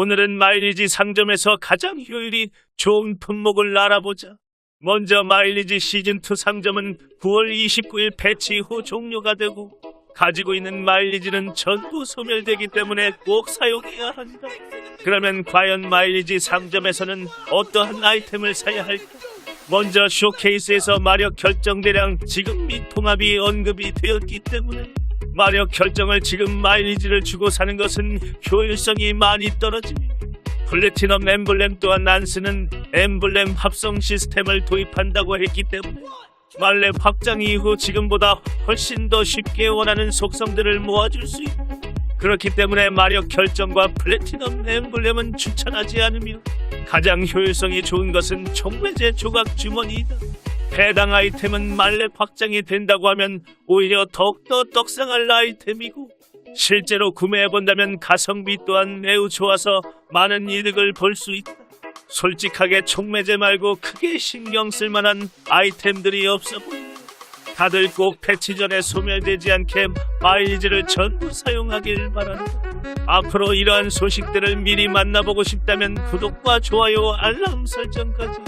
오늘은 마일리지 상점에서 가장 효율이 좋은 품목을 알아보자. 먼저 마일리지 시즌2 상점은 9월 29일 배치 후 종료가 되고 가지고 있는 마일리지는 전부 소멸되기 때문에 꼭 사용해야 한다. 그러면 과연 마일리지 상점에서는 어떠한 아이템을 사야 할까? 먼저 쇼케이스에서 마력 결정 대량 지급 및 통합이 언급이 되었기 때문에 마력 결정을 지금 마일리지를 주고 사는 것은 효율성이 많이 떨어지며 플래티넘 엠블렘 또한 안 쓰는 엠블렘 합성 시스템을 도입한다고 했기 때문에 말렙 확장 이후 지금보다 훨씬 더 쉽게 원하는 속성들을 모아줄 수 있다. 그렇기 때문에 마력 결정과 플래티넘 엠블렘은 추천하지 않으며 가장 효율성이 좋은 것은 총매제 조각 주머니이다. 해당 아이템은 말렙 확장이 된다고 하면 오히려 더욱더 떡상할 아이템이고 실제로 구매해본다면 가성비 또한 매우 좋아서 많은 이득을 볼 수 있다. 솔직하게 총매제 말고 크게 신경 쓸 만한 아이템들이 없어 보인다. 다들 꼭 패치 전에 소멸되지 않게 마일리지를 전부 사용하길 바란다. 앞으로 이러한 소식들을 미리 만나보고 싶다면 구독과 좋아요, 알람 설정까지